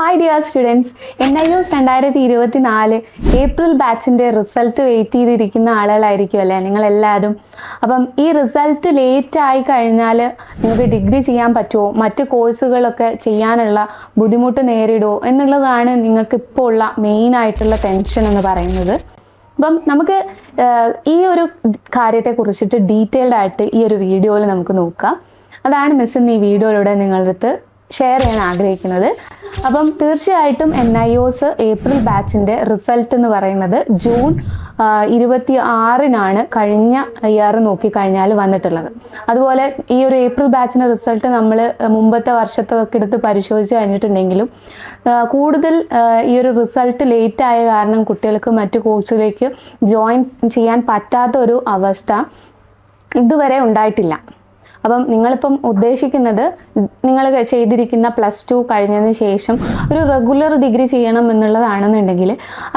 Hi dear students N I S രണ്ടായിരത്തി ഇരുപത്തി നാല് ഏപ്രിൽ ബാച്ചിന്റെ റിസൾട്ട് വെയിറ്റ് ചെയ്തിരിക്കുന്ന ആളുകളായിരിക്കും അല്ലേ നിങ്ങളെല്ലാവരും? അപ്പം ഈ റിസൾട്ട് ലേറ്റ് ആയി കഴിഞ്ഞാൽ നിങ്ങൾക്ക് ഡിഗ്രി ചെയ്യാൻ പറ്റുമോ? മറ്റ് കോഴ്സുകളൊക്കെ ചെയ്യാനുള്ള ബുദ്ധിമുട്ട് നേരിടുമോ? എന്നുള്ളതാണ് നിങ്ങൾക്ക് ഇപ്പോൾ ഉള്ള മെയിൻ ആയിട്ടുള്ള ടെൻഷൻ എന്ന് പറയുന്നത്. അപ്പം നമുക്ക് ഈ ഒരു കാര്യത്തെ കുറിച്ചിട്ട് ഡീറ്റെയിൽഡ് ആയിട്ട് ഈ ഒരു വീഡിയോയിൽ നമുക്ക് നോക്കാം. അതാണ് മിസ് ഇന്ന് ഈ വീഡിയോയിലൂടെ നിങ്ങളുടെ അടുത്ത് ഷെയർ ചെയ്യാൻ ആഗ്രഹിക്കുന്നത്. അപ്പം തീർച്ചയായിട്ടും N I O S April ബാച്ചിന്റെ റിസൾട്ട് എന്ന് പറയുന്നത് ജൂൺ ഇരുപത്തി ആറിനാണ് കഴിഞ്ഞ ഇയർ നോക്കിക്കഴിഞ്ഞാൽ വന്നിട്ടുള്ളത്. അതുപോലെ ഈ ഒരു ഏപ്രിൽ ബാച്ചിന്റെ റിസൾട്ട് നമ്മൾ മുമ്പത്തെ വർഷത്തൊക്കെ എടുത്ത് പരിശോധിച്ച് കഴിഞ്ഞിട്ടുണ്ടെങ്കിലും കൂടുതൽ ഈ ഒരു റിസൾട്ട് ലേറ്റ് ആയ കാരണം കുട്ടികൾക്ക് മറ്റു കോഴ്സിലേക്ക് ജോയിൻ ചെയ്യാൻ പറ്റാത്ത ഒരു അവസ്ഥ ഇതുവരെ ഉണ്ടായിട്ടില്ല. അപ്പം നിങ്ങളിപ്പം ഉദ്ദേശിക്കുന്നത് നിങ്ങൾ ചെയ്തിരിക്കുന്ന പ്ലസ് ടു കഴിഞ്ഞതിന് ശേഷം ഒരു റെഗുലർ ഡിഗ്രി ചെയ്യണം എന്നുള്ളതാണെന്നുണ്ടെങ്കിൽ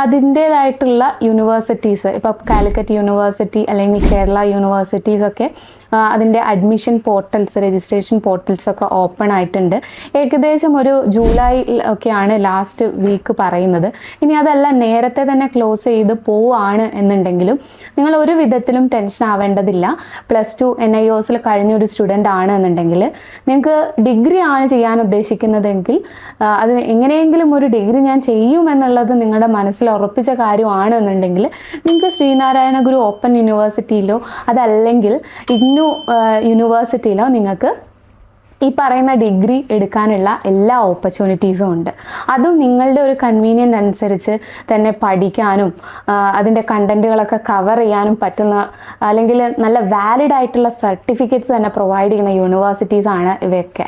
അതിന്റേതായിട്ടുള്ള യൂണിവേഴ്സിറ്റീസ് ഇപ്പോൾ കാലിക്കറ്റ് യൂണിവേഴ്സിറ്റി അല്ലെങ്കിൽ കേരള യൂണിവേഴ്സിറ്റീസ് ഒക്കെ അതിന്റെ അഡ്മിഷൻ പോർട്ടൽസ് രജിസ്ട്രേഷൻ പോർട്ടൽസ് ഒക്കെ ഓപ്പൺ ആയിട്ടുണ്ട്. ഏകദേശം ഒരു ജൂലൈ ഒക്കെയാണ് ലാസ്റ്റ് വീക്ക് പറയുന്നത്. ഇനി അതല്ല നേരത്തെ തന്നെ ക്ലോസ് ചെയ്ത് പോവുകയാണ് എന്നുണ്ടെങ്കിലും നിങ്ങൾ ഒരു വിധത്തിലും ടെൻഷൻ ആവേണ്ടതില്ല. പ്ലസ് ടു എൻ ഐ ഒസിൽ കഴിഞ്ഞ ഒരു സ്റ്റുഡന്റ് ആണ് എന്നുണ്ടെങ്കിൽ നിങ്ങൾക്ക് ഡിഗ്രി ആണ് ചെയ്യാൻ ഉദ്ദേശിക്കുന്നതെങ്കിൽ അത് എങ്ങനെയെങ്കിലും ഒരു ഡിഗ്രി ഞാൻ ചെയ്യും എന്നുള്ളത് നിങ്ങളുടെ മനസ്സിൽ ഉറപ്പിച്ച കാര്യമാണ് എന്നുണ്ടെങ്കിൽ നിങ്ങൾക്ക് ശ്രീനാരായണ ഗുരു ഓപ്പൺ യൂണിവേഴ്സിറ്റിയിലോ അതല്ലെങ്കിൽ ഇഗ്നു യൂണിവേഴ്സിറ്റിയിലോ നിങ്ങൾക്ക് ഈ പറയുന്ന ഡിഗ്രി എടുക്കാനുള്ള എല്ലാ ഓപ്പർച്യൂണിറ്റീസും ഉണ്ട്. അതും നിങ്ങളുടെ ഒരു കൺവീനിയന്റ് അനുസരിച്ച് തന്നെ പഠിക്കാനും അതിന്റെ കണ്ടന്റുകളൊക്കെ കവർ ചെയ്യാനും പറ്റുന്ന അല്ലെങ്കിൽ നല്ല വാലിഡ് ആയിട്ടുള്ള സർട്ടിഫിക്കറ്റ്സ് തന്നെ പ്രൊവൈഡ് ചെയ്യുന്ന യൂണിവേഴ്സിറ്റീസ് ആണ് ഇവയൊക്കെ.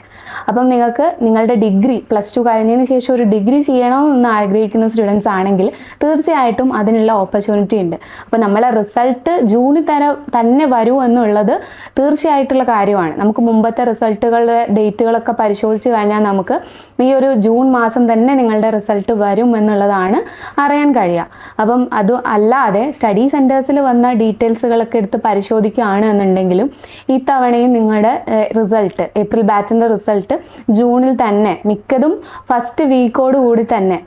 അപ്പം നിങ്ങൾക്ക് നിങ്ങളുടെ ഡിഗ്രി പ്ലസ് ടു കഴിഞ്ഞതിന് ശേഷം ഒരു ഡിഗ്രി ചെയ്യണമെന്ന് ആഗ്രഹിക്കുന്ന സ്റ്റുഡൻസ് ആണെങ്കിൽ തീർച്ചയായിട്ടും അതിനുള്ള ഓപ്പർച്യൂണിറ്റി ഉണ്ട്. അപ്പോൾ നമ്മളെ റിസൾട്ട് ജൂണിൽ തന്നെ തന്നെ വരൂ എന്നുള്ളത് തീർച്ചയായിട്ടുള്ള കാര്യമാണ്. നമുക്ക് മുമ്പത്തെ റിസൾട്ടുകളുടെ ഡേറ്റുകളൊക്കെ പരിശോധിച്ച് കഴിഞ്ഞാൽ നമുക്ക് ഈ ഒരു ജൂൺ മാസം തന്നെ നിങ്ങളുടെ റിസൾട്ട് വരും എന്നുള്ളതാണ് അറിയാൻ കഴിയുക. അപ്പം അത് അല്ലാതെ സ്റ്റഡി സെന്റേഴ്സിൽ വന്ന ഡീറ്റെയിൽസുകളൊക്കെ എടുത്ത് പരിശോധിക്കുകയാണ് എന്നുണ്ടെങ്കിലും ഈ തവണയും നിങ്ങളുടെ റിസൾട്ട് ഏപ്രിൽ ബാച്ചിന്റെ റിസൾട്ട് ജൂണിൽ തന്നെ മിക്കതും ഫസ്റ്റ് വീക്കോട് കൂടി തന്നെ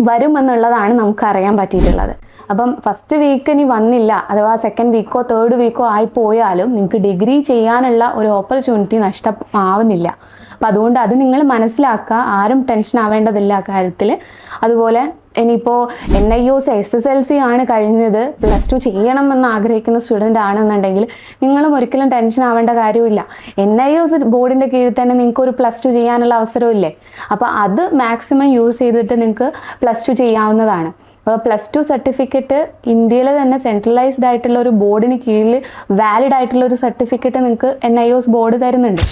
വരുമെന്നുള്ളതാണ് നമുക്ക് അറിയാൻ പറ്റിയിട്ടുള്ളത്. അപ്പം ഫസ്റ്റ് വീക്ക് ഇനി വന്നില്ല അഥവാ സെക്കൻഡ് വീക്കോ തേർഡ് വീക്കോ ആയി പോയാലും നിങ്ങൾക്ക് ഡിഗ്രി ചെയ്യാനുള്ള ഒരു ഓപ്പർച്യൂണിറ്റി നഷ്ടമാവുന്നില്ല. അപ്പം അതുകൊണ്ട് അത് നിങ്ങൾ മനസ്സിലാക്കുക. ആരും ടെൻഷൻ ആവേണ്ടതില്ല ആ കാര്യത്തിൽ അതുപോലെ ഇനിയിപ്പോൾ N I O S S S L C ആണ് കഴിഞ്ഞത്. പ്ലസ് ടു ചെയ്യണമെന്ന് ആഗ്രഹിക്കുന്ന സ്റ്റുഡന്റ് ആണെന്നുണ്ടെങ്കിൽ നിങ്ങളും ഒരിക്കലും ടെൻഷൻ ആവേണ്ട കാര്യമില്ല. എൻ ഐ ഒസ് ബോർഡിന്റെ കീഴിൽ തന്നെ നിങ്ങൾക്ക് ഒരു പ്ലസ് ടു ചെയ്യാനുള്ള അവസരമില്ലേ അപ്പോൾ അത് മാക്സിമം യൂസ് ചെയ്തിട്ട് നിങ്ങൾക്ക് പ്ലസ് ടു ചെയ്യാവുന്നതാണ്. അപ്പോൾ പ്ലസ് ടു സർട്ടിഫിക്കറ്റ് ഇന്ത്യയിലെ തന്നെ സെൻട്രലൈസ്ഡ് ആയിട്ടുള്ള ഒരു ബോർഡിന് കീഴിൽ വാലിഡ് ആയിട്ടുള്ള ഒരു സർട്ടിഫിക്കറ്റ് നിങ്ങൾക്ക് എൻ ഐ ഒസ് ബോർഡ് തരുന്നുണ്ട്.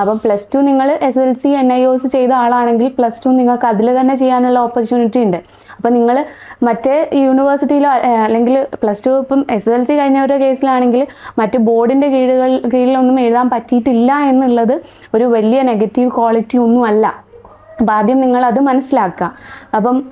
അപ്പം പ്ലസ് ടു നിങ്ങൾ S L C N I O S ചെയ്ത ആളാണെങ്കിൽ പ്ലസ് ടു നിങ്ങൾക്ക് അതിൽ തന്നെ ചെയ്യാനുള്ള ഓപ്പർച്യൂണിറ്റി ഉണ്ട്. അപ്പം നിങ്ങൾ മറ്റേ യൂണിവേഴ്സിറ്റിയിലോ അല്ലെങ്കിൽ പ്ലസ് ടു ഇപ്പം എസ് എൽ സി കഴിഞ്ഞവരുടെ കേസിലാണെങ്കിൽ മറ്റ് ബോർഡിന്റെ കീഴുകൾ കീഴിലൊന്നും എഴുതാൻ പറ്റിയിട്ടില്ല എന്നുള്ളത് ഒരു വലിയ നെഗറ്റീവ് ക്വാളിറ്റി ഒന്നുമല്ല അപ്പം ആദ്യം നിങ്ങൾ അത് മനസ്സിലാക്കുക. അപ്പം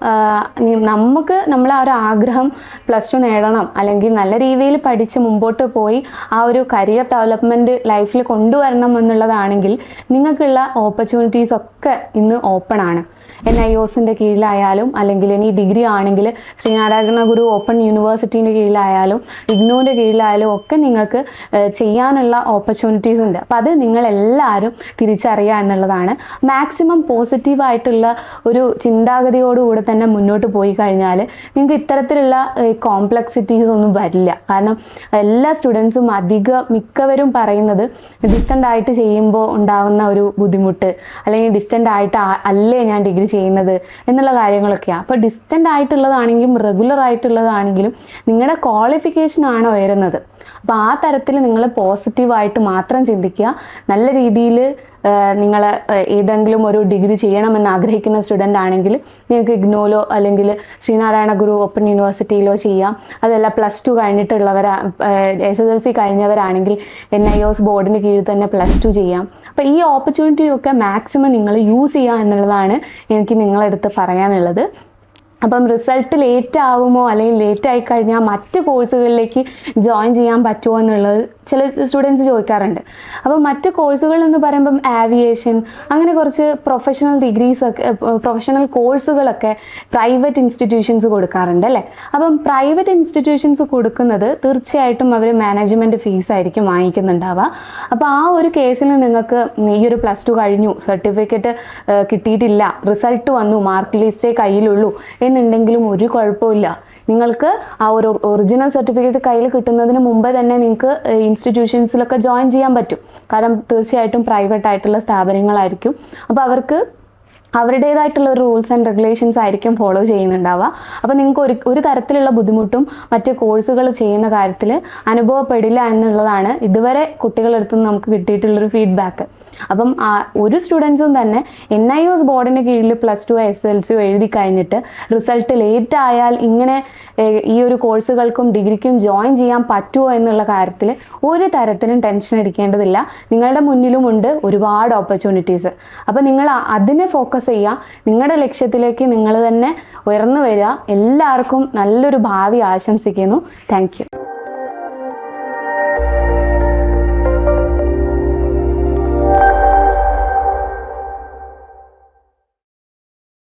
നമുക്ക് നമ്മൾ ആ ഒരു ആഗ്രഹം പ്ലസ് ടു നേടണം. അല്ലെങ്കിൽ നല്ല രീതിയിൽ പഠിച്ച് മുമ്പോട്ട് പോയി ആ ഒരു കരിയർ ഡെവലപ്മെന്റ് ലൈഫിൽ കൊണ്ടുവരണം എന്നുള്ളതാണെങ്കിൽ നിങ്ങൾക്കുള്ള ഓപ്പർച്യൂണിറ്റീസ് ഒക്കെ ഇന്ന് ഓപ്പൺ ആണ്. എൻ ഐ ഒസിന്റെ കീഴിലായാലും അല്ലെങ്കിൽ ഇനി ഡിഗ്രി ആണെങ്കിൽ ശ്രീനാരായണ ഗുരു ഓപ്പൺ യൂണിവേഴ്സിറ്റീന്റെ കീഴിലായാലും ഇഗ്നോന്റെ കീഴിലായാലും ഒക്കെ നിങ്ങൾക്ക് ചെയ്യാനുള്ള ഓപ്പർച്യൂണിറ്റീസ് ഉണ്ട്. അപ്പോൾ അത് നിങ്ങളെല്ലാവരും തിരിച്ചറിയുക എന്നുള്ളതാണ്. മാക്സിമം പോസിറ്റീവായിട്ടുള്ള ഒരു ചിന്താഗതിയോടുകൂടി തന്നെ മുന്നോട്ട് പോയി കഴിഞ്ഞാൽ നിങ്ങൾക്ക് ഇത്തരത്തിലുള്ള കോംപ്ലക്സിറ്റീസ് ഒന്നും വരില്ല. കാരണം എല്ലാ സ്റ്റുഡൻസും അധിക മിക്കവരും പറയുന്നത് ഡിസ്റ്റന്റ് ആയിട്ട് ചെയ്യുമ്പോൾ ഉണ്ടാകുന്ന ഒരു ബുദ്ധിമുട്ട് അല്ലെങ്കിൽ ഡിസ്റ്റന്റ് ആയിട്ട് അല്ലേ ഞാൻ ഡിഗ്രി ചെയ്യുന്നത് എന്നുള്ള കാര്യങ്ങളൊക്കെയാണ് അപ്പോൾ ഡിസ്റ്റന്റ് ആയിട്ടുള്ളതാണെങ്കിലും റെഗുലർ ആയിട്ടുള്ളതാണെങ്കിലും നിങ്ങളുടെ ക്വാളിഫിക്കേഷൻ ആണ് ഉയരുന്നത്. അപ്പോൾ ആ തരത്തിൽ നിങ്ങൾ പോസിറ്റീവായിട്ട് മാത്രം ചിന്തിക്കുക. നല്ല രീതിയിൽ നിങ്ങൾ ഏതെങ്കിലും ഒരു ഡിഗ്രി ചെയ്യണമെന്ന് ആഗ്രഹിക്കുന്ന സ്റ്റുഡന്റ് ആണെങ്കിൽ നിങ്ങൾക്ക് ഇഗ്നോലോ അല്ലെങ്കിൽ ശ്രീനാരായണ ഗുരു ഓപ്പൺ യൂണിവേഴ്സിറ്റിയിലോ ചെയ്യാം. അതല്ല പ്ലസ് ടു കഴിഞ്ഞിട്ടുള്ളവരാ എസ് എസ് എൽ സി കഴിഞ്ഞവരാണെങ്കിൽ എൻ ഐ ഒസ് ബോർഡിന് കീഴിൽ തന്നെ പ്ലസ് ടു ചെയ്യാം. അപ്പോൾ ഈ ഓപ്പർച്യൂണിറ്റി ഒക്കെ മാക്സിമം നിങ്ങൾ യൂസ് ചെയ്യുക എന്നുള്ളതാണ് എനിക്ക് നിങ്ങളെടുത്ത് പറയാനുള്ളത്. അപ്പം റിസൾട്ട് ലേറ്റ് ആവുമോ അല്ലെങ്കിൽ ലേറ്റ് ആയി കഴിഞ്ഞാൽ മറ്റ് കോഴ്സുകളിലേക്ക് ജോയിൻ ചെയ്യാൻ പറ്റുമോ എന്നുള്ളത് ചില സ്റ്റുഡൻസ് ചോദിക്കാറുണ്ട്. അപ്പം മറ്റ് കോഴ്സുകൾ എന്ന് പറയുമ്പം ആവിയേഷൻ അങ്ങനെ കുറച്ച് പ്രൊഫഷണൽ ഡിഗ്രീസ് ഒക്കെ പ്രൊഫഷണൽ കോഴ്സുകളൊക്കെ പ്രൈവറ്റ് ഇൻസ്റ്റിറ്റ്യൂഷൻസ് കൊടുക്കാറുണ്ട് അല്ലേ? അപ്പം പ്രൈവറ്റ് ഇൻസ്റ്റിറ്റ്യൂഷൻസ് കൊടുക്കുന്നത് തീർച്ചയായിട്ടും അവർ മാനേജ്മെന്റ് ഫീസ് ആയിരിക്കും വാങ്ങിക്കുന്നുണ്ടാവുക. അപ്പോൾ ആ ഒരു കേസിൽ നിങ്ങൾക്ക് ഈ ഒരു പ്ലസ് ടു കഴിഞ്ഞു. സർട്ടിഫിക്കറ്റ് കിട്ടിയിട്ടില്ല. റിസൾട്ട് വന്നു. മാർക്ക് ലിസ്റ്റേ കയ്യിലുള്ളൂ. എന്നുണ്ടെങ്കിലും ഒരു കുഴപ്പമില്ല നിങ്ങൾക്ക് ആ ഒരു ഒറിജിനൽ സർട്ടിഫിക്കറ്റ് കയ്യിൽ കിട്ടുന്നതിന് മുമ്പേ തന്നെ നിങ്ങൾക്ക് ഇൻസ്റ്റിറ്റ്യൂഷൻസിലൊക്കെ ജോയിൻ ചെയ്യാൻ പറ്റും. കാരണം തീർച്ചയായിട്ടും പ്രൈവറ്റ് ആയിട്ടുള്ള സ്ഥാപനങ്ങളായിരിക്കും. അപ്പോൾ അവർക്ക് അവരുടേതായിട്ടുള്ള റൂൾസ് ആൻഡ് റെഗുലേഷൻസ് ആയിരിക്കും ഫോളോ ചെയ്യുന്നുണ്ടാവുക. അപ്പോൾ നിങ്ങൾക്ക് ഒരു ഒരു തരത്തിലുള്ള ബുദ്ധിമുട്ടും മറ്റ് കോഴ്സുകൾ ചെയ്യുന്ന കാര്യത്തിൽ അനുഭവപ്പെടില്ല എന്നുള്ളതാണ് ഇതുവരെ കുട്ടികളെടുത്തുനിന്ന് നമുക്ക് കിട്ടിയിട്ടുള്ളൊരു ഫീഡ്ബാക്ക് അപ്പം ഒരു സ്റ്റുഡൻസും തന്നെ എൻ ഐ എസ് ബോർഡിന് കീഴിൽ പ്ലസ് ടു എസ് എൽ സിയോ എഴുതി കഴിഞ്ഞിട്ട് റിസൾട്ട് ലേറ്റ് ആയാൽ ഇങ്ങനെ ഈ ഒരു കോഴ്സുകൾക്കും ഡിഗ്രിക്കും ജോയിൻ ചെയ്യാൻ പറ്റുമോ എന്നുള്ള കാര്യത്തിൽ ഒരു തരത്തിലും ടെൻഷൻ അടിക്കേണ്ടതില്ല. നിങ്ങളുടെ മുന്നിലുമുണ്ട് ഒരുപാട് ഓപ്പർച്യൂണിറ്റീസ് അപ്പോൾ നിങ്ങൾ അതിനെ ഫോക്കസ് ചെയ്യുക. നിങ്ങളുടെ ലക്ഷ്യത്തിലേക്ക് നിങ്ങൾ തന്നെ ഉയർന്നു വരിക. എല്ലാവർക്കും നല്ലൊരു ഭാവി ആശംസിക്കുന്നു. താങ്ക്